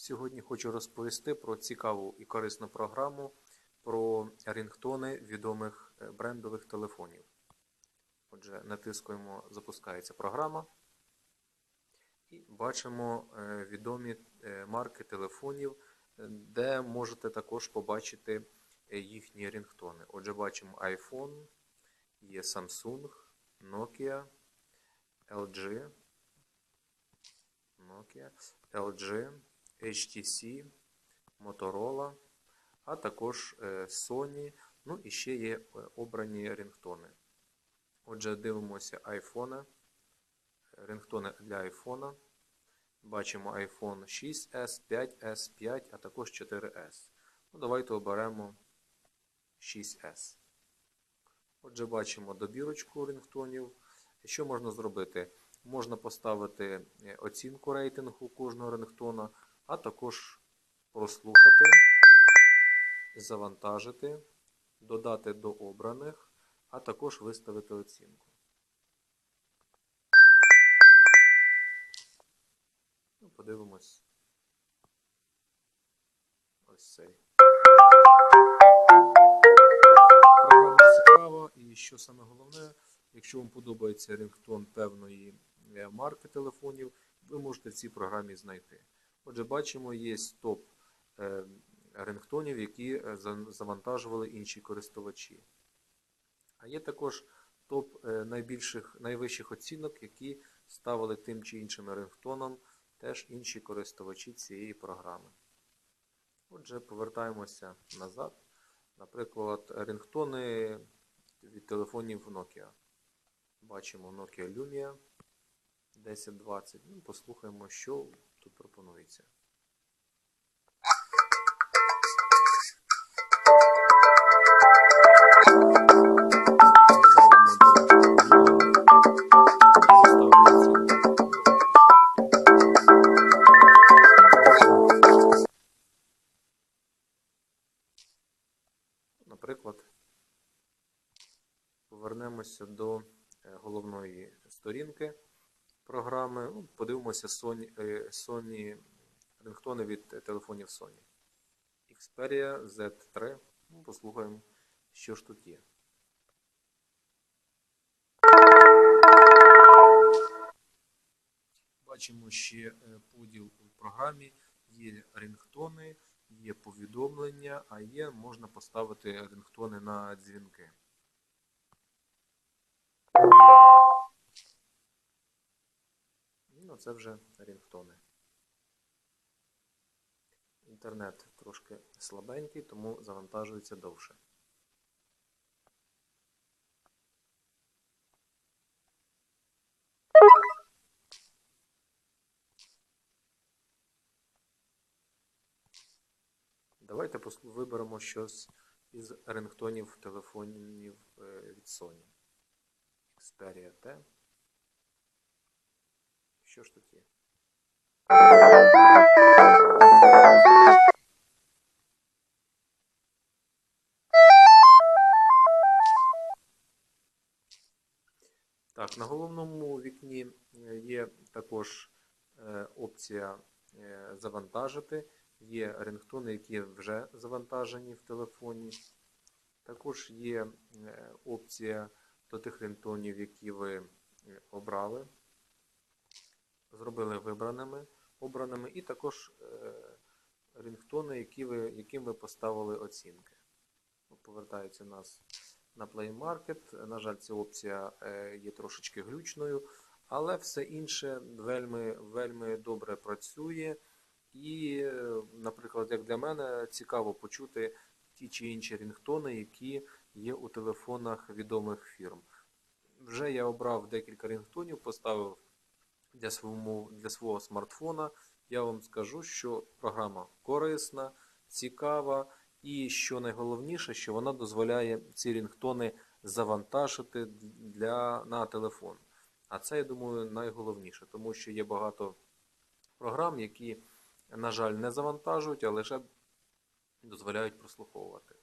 Сьогодні хочу розповісти про цікаву і корисну програму про рінгтони відомих е, брендових телефонів. Отже, натискуємо Запускається програма і бачимо е, відомі е, марки телефонів, де можете також побачити їхні рінгтони. Отже, бачимо iPhone, є Samsung, Nokia, LG, Nokia, LG, HTC, Motorola, а також е, Sony, ну і ще є е, обрані рінгтони. Отже, дивимося iPhone, рінгтони для iPhone. Бачимо iPhone 6S, 5S, 5, а також 4S. Ну, давайте оберемо 6S. Отже, бачимо добірочку рінгтонів. Що можна зробити? Можна поставити е, оцінку рейтингу кожного рингтона, а також прослухати, завантажити, додати до обраних, а також виставити оцінку. Ну, подивимось. Ось цей. Програма цікава і що саме головне, якщо вам подобається рингтон певної е, марки телефонів, ви можете в цій програмі знайти. Отже, бачимо, є топ е, рингтонів, які е, завантажували інші користувачі. А є також топ е, найбільших, найвищих оцінок, які ставили тим чи іншим рингтоном теж інші користувачі цієї програми. Отже, повертаємося назад. Наприклад, рингтони від телефонів Nokia. Бачимо Nokia Lumia 1020. Ну, послухаємо, що тут пропонується. Наприклад, повернемося до е, головної сторінки програми. Ну, Подивимося Sony, е, Sony рингтони від телефонів Sony. Xperia Z3. Ну, Послухаємо, що ж тут є. Бачимо ще е, поділ у програмі. Є рингтони, є повідомлення, а є можна поставити рингтони на дзвінки. Це вже рінгтони. Інтернет трошки слабенький, тому завантажується довше. Давайте виберемо щось із рингтонів телефонів е, від Sony. Xperia T. Що ж є? Так, на головному вікні е, є також е, опція е, завантажити. Є рингтони, які вже завантажені в телефоні. Також є опція до тих рингтонів, які ви обрали, зробили вибраними, обраними, і також е, рингтони, які ви, яким ви поставили оцінки. Ну, Повертається нас на Play Market. На жаль, ця опція е, є трошечки глючною, але все інше вельми, вельми добре працює. І, е, наприклад, як для мене, цікаво почути ті чи інші рінгтони, які є у телефонах відомих фірм. Вже я обрав декілька рінгтонів, поставив для свого, для свого смартфона. Я вам скажу, що програма корисна, цікава, і що найголовніше, що вона дозволяє ці рінгтони завантажити для, на телефон. А це, я думаю, найголовніше, тому що є багато програм, які, на жаль, не завантажують, а лише дозволяють прослуховувати.